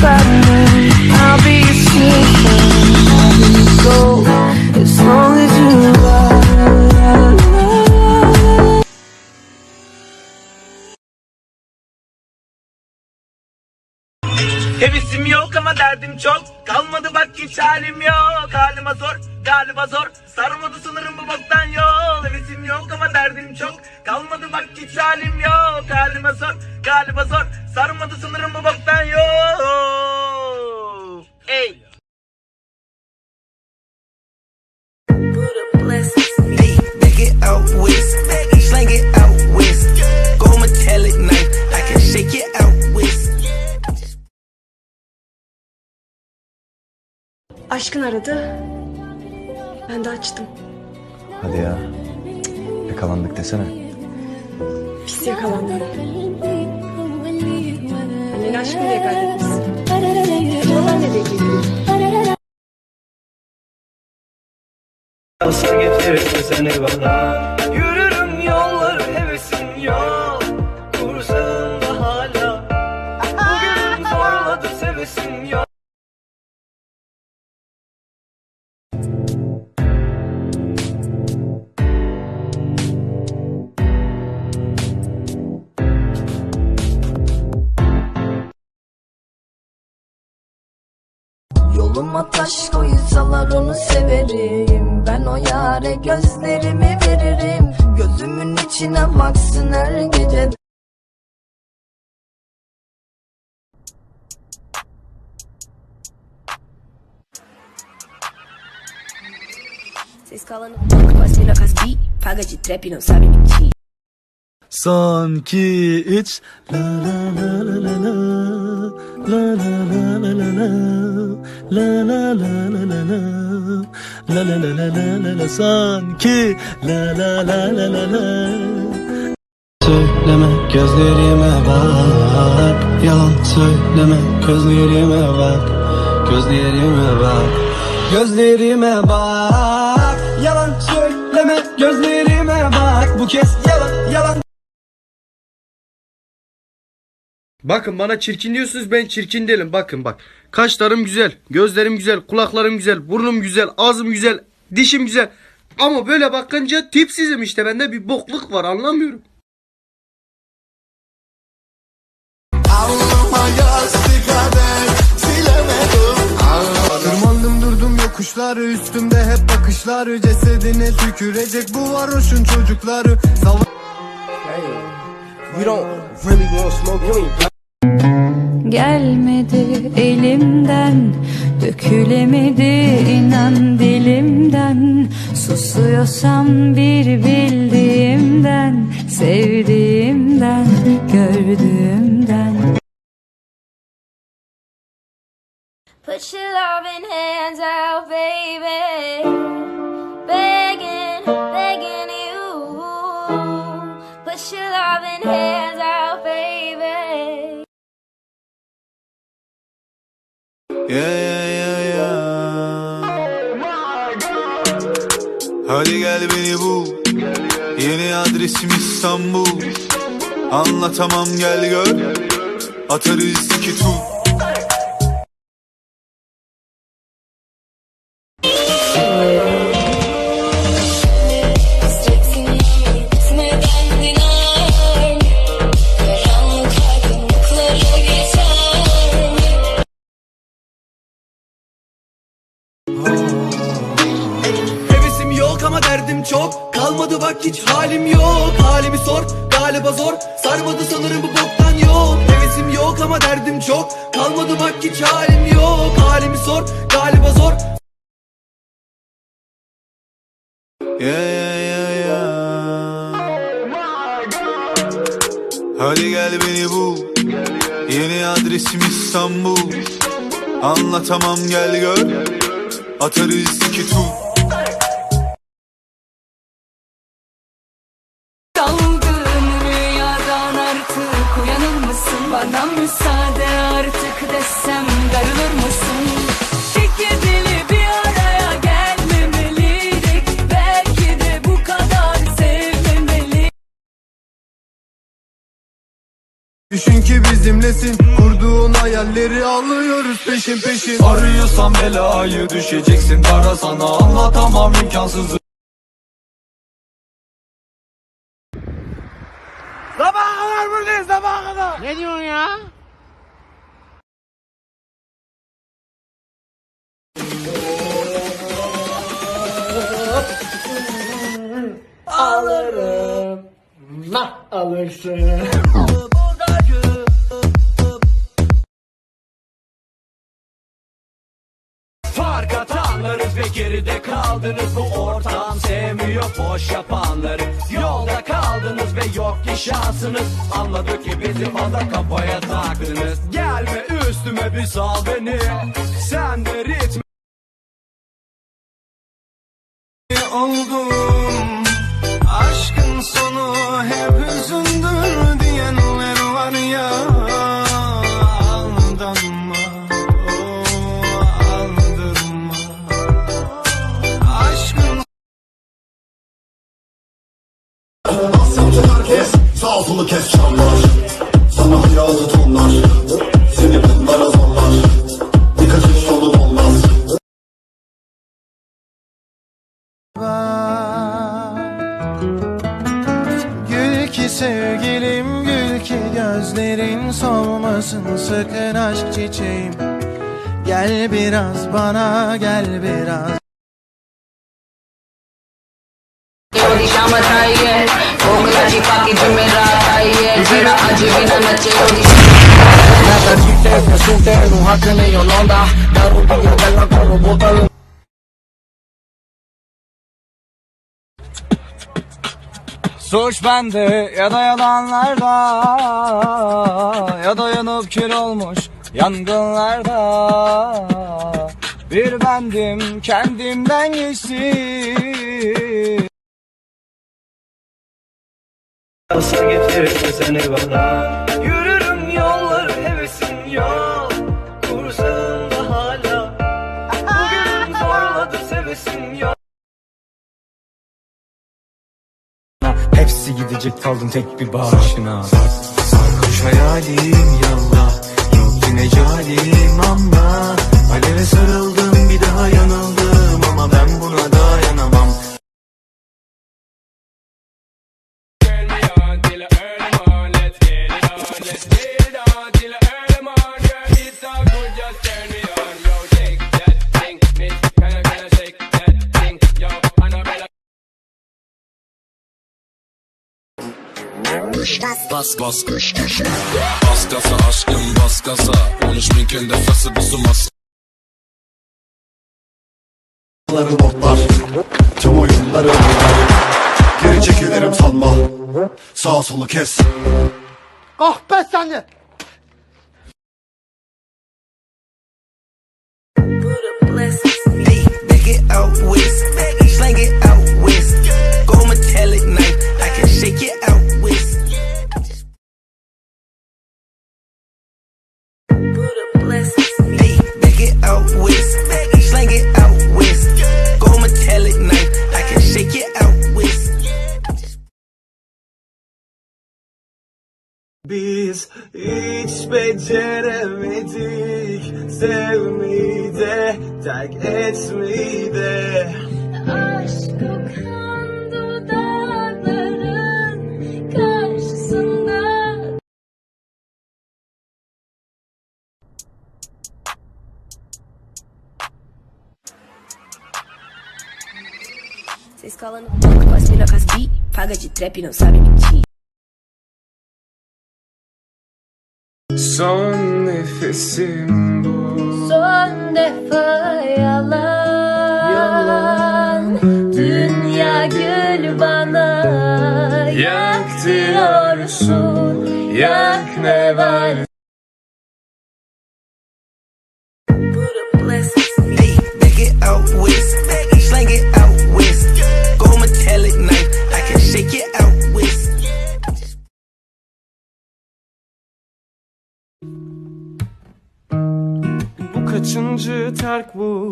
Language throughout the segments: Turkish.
Batman. I'll be your Superman. Wherever you go, as Hevesim yok ama derdim çok. Kalmadı bak hiç halim yok. Halime zor galiba zor. Sarmadı sanırım bu boktan yol. Hevesim yok ama derdim çok. Kalmadı bak hiç halim yok. Halime zor galiba zor. Sarmadı sanırım bu boktan yol. Ey Aşkın aradı. Ben de açtım. Hadi ya. Yakalandık desene. Pis yakalandım. Anneni aşkım diye kaydetmişsin. Yalan nereye gidiyor? Nasıl getirirse seni bana Yürürüm yolları hevesim yok Kursağımda hala Bugün zorladı sevesim yok Yoluma taş koysalar onu severim. Ben o yare gözlerimi veririm. Gözümün içine baksın her gece. Vocês colam no banco mina com as bi, paga de trap e sabe mentir. Son, iki, üç. La la la la la la. La la la la la la. La la la la la la. La la la la la la la. Son, iki. La la la la la la. Söyleme gözlerime bak Yalan söyleme gözlerime bak Gözlerime bak Gözlerime bak Yalan söyleme gözlerime bak Bu kez yalan yalan Bakın bana çirkin diyorsunuz ben çirkin değilim bakın bak. Kaşlarım güzel, gözlerim güzel, kulaklarım güzel, burnum güzel, ağzım güzel, dişim güzel. Ama böyle bakınca tipsizim işte bende bir bokluk var anlamıyorum. Tırmandım durdum yokuşları Üstümde hep bakışları Cesedine tükürecek bu varoşun çocukları Savaş You don't really want smoke, you ain't Gelmedi elimden Dökülemedi inan dilimden Susuyorsam bir bildiğimden Sevdiğimden Gördüğümden Put your loving hands out, baby. Yeah yeah yeah yeah. Hadi gel beni bul Yeni adresim İstanbul. Anlatamam gel gör. Atarız iki tur. Hevesim Kalmadı bak hiç halim yok. Halimi sor galiba zor. Sarmadı sanırım bu boktan yol Hevesim yok ama derdim çok. Kalmadı bak hiç halim yok. Halimi sor galiba zor. Yeah yeah yeah yeah. Hadi gel beni bul Yeni adresim İstanbul. Anlatamam gel gör. Atarız iki tur Düşün ki bizimlesin. Kurduğun hayalleri alıyoruz peşin peşin. Arıyorsan belayı düşeceksin. Kara sana anlatamam imkansızı. Fark ve geride kaldınız. Bu ortam sevmiyor boş yapanları. Yolda kaldınız ve yok ki şansınız Anladık ki bizi fazla kafaya taktınız Gelme üstüme bir sal beni. Sen de ritmi oldum Yolunu kes çanlar Sana hayralı tonlar. Seni bunlara zorlar. Bir kaçış yolun olmaz Gül ki sevgilim gül ki gözlerin solmasın sakın aşk çiçeğim. Gel biraz bana gel biraz. Shama Tiger, Bogla Chipa ki Jimmy Mä Suç bende ya da yalanlarda Ya da yanıp kül olmuş yangınlarda. Bir bendim kendimden geçtim. Nasıl getirirse seni bana Yürürüm yolları hevesim yok. Kursağımda hala. Bugün zorladı sevesim yok. Hepsi gidecek kaldın tek bir bağışına Sarhoş hayalim yallah Yok yine cahilim ama Aleve sarıldım bir daha yanıldım. Ama ben buna dayanamam Bas bas kış kış Bas gaza aşkım bas gaza 13 bin kende fası bizim as Onları notlar Tüm oyunları oynar Geri çekilirim sanma Sağ solu kes Hey, Biz hiç beceremedik. Sevmeyi de terk etmeyi de Aşk kokan dudakların karşısında. Cê escola no banco, com as bi, paga de trap, não sabe mentir. Son nefesim bu. Son defa yalan, Dünya gül bana Yak diyorsun Yak ne var Yalancı terk bu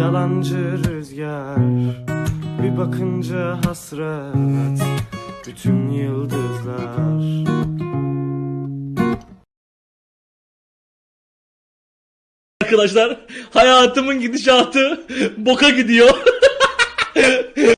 Yalancı rüzgar Bir bakınca hasret Bütün yıldızlar Arkadaşlar hayatımın gidişatı boka gidiyor.